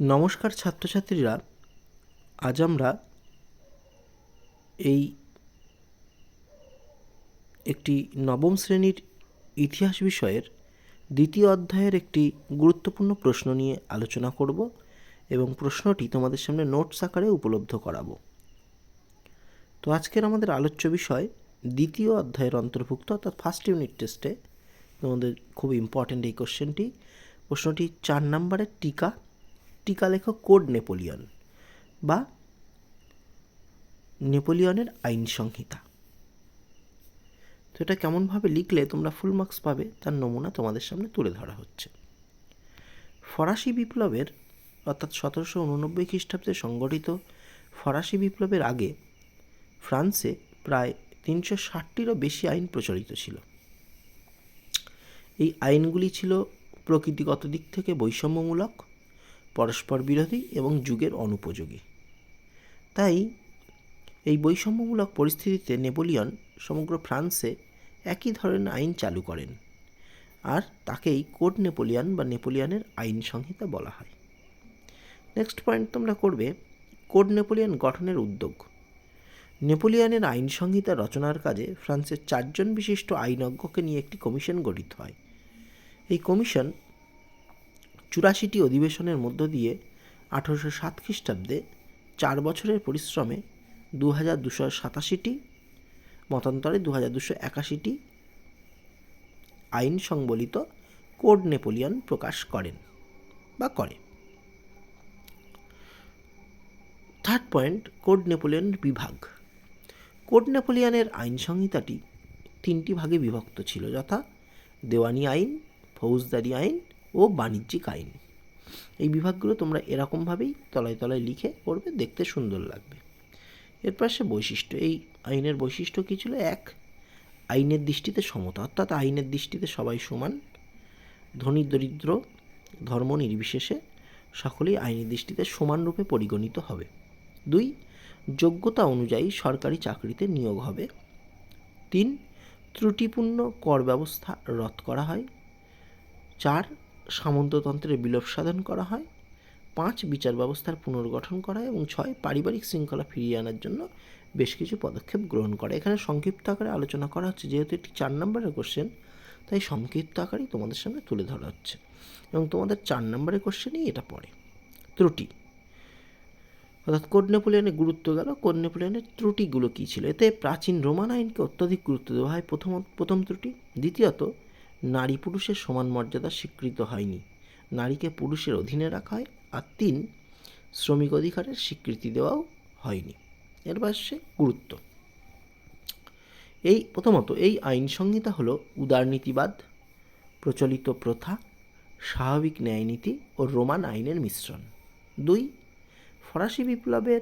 নমস্কার ছাত্রছাত্রীরা, আজ আমরা এই একটি নবম শ্রেণির ইতিহাস বিষয়ের দ্বিতীয় অধ্যায়ের একটি গুরুত্বপূর্ণ প্রশ্ন নিয়ে আলোচনা করব এবং প্রশ্নটি তোমাদের সামনে নোটস আকারে উপলব্ধ করাবো। তো আজকের আমাদের আলোচ্য বিষয় দ্বিতীয় অধ্যায়ের অন্তর্ভুক্ত, অর্থাৎ ফার্স্ট ইউনিট টেস্টে তোমাদের খুব ইম্পর্ট্যান্ট এই কোশ্চেনটি প্রশ্নটি চার নম্বরের টিকা টিকা লেখো কোড নেপোলিয়ন বা নেপোলিয়নের আইন সংহিতা। তো এটা কেমনভাবে লিখলে তোমরা ফুল মার্কস পাবে তার নমুনা তোমাদের সামনে তুলে ধরা হচ্ছে। ফরাসি বিপ্লবের, অর্থাৎ সতেরোশো উননব্বই খ্রিস্টাব্দে সংগঠিত ফরাসি বিপ্লবের আগে ফ্রান্সে প্রায় তিনশো ষাটটিরও বেশি আইন প্রচলিত ছিল। এই আইনগুলি ছিল প্রকৃতিগত দিক থেকে বৈষম্যমূলক পরস্পর বিরোধী এবং যুগের অনুপযোগী। তাই এই বৈষম্যমূলক পরিস্থিতিতে নেপোলিয়ন সমগ্র ফ্রান্সে একই ধরনের আইন চালু করেন আর তাকেই কোড নেপোলিয়ান বা নেপোলিয়ানের আইন সংহিতা বলা হয়। নেক্সট পয়েন্ট তোমরা করবে, কোড নেপোলিয়ান গঠনের উদ্যোগ। নেপোলিয়ানের আইন সংহিতা রচনার কাজে ফ্রান্সের চারজন বিশিষ্ট আইনজ্ঞকে নিয়ে একটি কমিশন গঠিত হয়। এই কমিশন চুরাশিটি অধিবেশনের মধ্য দিয়ে আঠারোশো সাত খ্রিস্টাব্দে চার বছরের পরিশ্রমে দু হাজার দুশো সাতাশিটি, মতান্তরে দু হাজার দুশো একাশিটি আইন সংবলিত কোড নেপোলিয়ন প্রকাশ করেন বা করে। থার্ড পয়েন্ট, কোড নেপোলিয়নের বিভাগ। কোড নেপোলিয়নের আইন সংহিতাটি তিনটি ভাগে বিভক্ত ছিল, যথা দেওয়ানি আইন, ফৌজদারি আইন ও বাণিজ্যিক আইন। এই বিভাগগুলো তোমরা এরকমভাবেই তলায় তলায় লিখে করবে দেখতে সুন্দর লাগবে। এরপর সে বৈশিষ্ট্য, এই আইনের বৈশিষ্ট্য কী ছিল? এক, আইনের দৃষ্টিতে সমতা, অর্থাৎ আইনের দৃষ্টিতে সবাই সমান, ধনী, দরিদ্র, ধর্ম নির্বিশেষে সকলেই আইনের দৃষ্টিতে সমানরূপে পরিগণিত হবে। দুই, যোগ্যতা অনুযায়ী সরকারি চাকরিতে নিয়োগ হবে। তিন, ত্রুটিপূর্ণ কর ব্যবস্থা রদ করা হয়। চার সামন্ততন্ত্রের বিলোপ সাধন করা হয়, পাঁচ বিচার ব্যবস্থার পুনর্গঠন করা এবং ছয় পারিবারিক শৃঙ্খলা ফিরিয়ে আনার জন্য বেশ কিছু পদক্ষেপ গ্রহণ করা এখানে সংক্ষিপ্ত আকারে আলোচনা করা হচ্ছে, যেহেতু এটি চার নম্বরের কোশ্চেন তাই সংক্ষিপ্ত আকারেই তোমাদের সামনে তুলে ধরা হচ্ছে। এবং তোমাদের চার নম্বরের কোশ্চেনেই এটা পড়ে। ত্রুটি। অর্থাৎ কোড গুরুত্ব গেল কোড ত্রুটিগুলো কী ছিল? এতে প্রাচীন রোমান আইনকে অত্যধিক গুরুত্ব দেওয়া হয়। প্রথম প্রথম ত্রুটি। দ্বিতীয়ত নারী পুরুষের সমান মর্যাদা স্বীকৃত হয়নি। নারীকে পুরুষের অধীনে রাখা হয় আর তিন, শ্রমিক অধিকারের স্বীকৃতি দেওয়াও হয়নি। এর পাশে গুরুত্ব। এই, প্রথমত, এই আইন সংহিতা হল উদারনীতিবাদ, প্রচলিত প্রথা, স্বাভাবিক ন্যায়নীতি ও রোমান আইনের মিশ্রণ। দুই, ফরাসি বিপ্লবের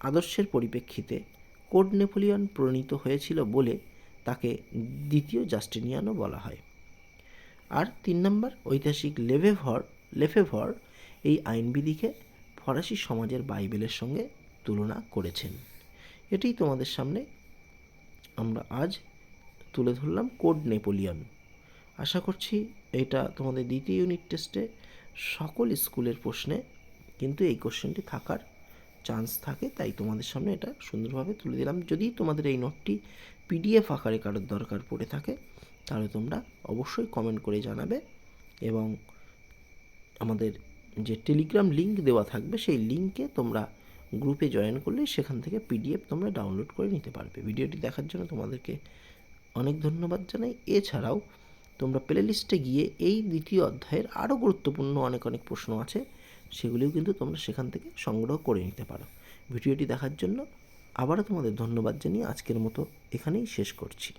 আদর্শের পরিপ্রেক্ষিতে কোড নেপোলিয়ন প্রণীত হয়েছিল বলে তাকে দ্বিতীয় জাস্টিনিয়ানও বলা হয়। আর তিন নম্বর, ঐতিহাসিক লেভেভর লেফেভর এই আইনবিধিকে ফরাসি সমাজের বাইবেলের সঙ্গে তুলনা করেছেন। এটাই তোমাদের সামনে আমরা আজ তুলে ধরলাম কোড নেপোলিয়ন। আশা করছি এটা তোমাদের দ্বিতীয় ইউনিট টেস্টে সকল স্কুলের প্রশ্নে কিন্তু এই কোশ্চেনটি থাকার চান্স থাকে, তাই তোমাদের সামনে এটা সুন্দরভাবে তুলে দিলাম। যদি তোমাদের এই নোটটি পিডিএফ আকারে কারোর দরকার পড়ে থাকে, তাহলে তোমরা অবশ্যই কমেন্ট করে জানাবে এবং আমাদের যে টেলিগ্রাম লিঙ্ক দেওয়া থাকবে, সেই লিঙ্কে তোমরা গ্রুপে জয়েন করলে সেখান থেকে পিডিএফ তোমরা ডাউনলোড করে নিতে পারবে। ভিডিওটি দেখার জন্য তোমাদেরকে অনেক ধন্যবাদ জানাই। এছাড়াও তোমরা প্লে লিস্টে গিয়ে এই দ্বিতীয় অধ্যায়ের আরও গুরুত্বপূর্ণ অনেক অনেক প্রশ্ন আছে, সেগুলিও কিন্তু তোমরা সেখান থেকে সংগ্রহ করে নিতে পারো। ভিডিওটি দেখার জন্য আবারও তোমাদের ধন্যবাদ জানিয়ে আজকের মতো এখানেই শেষ করছি।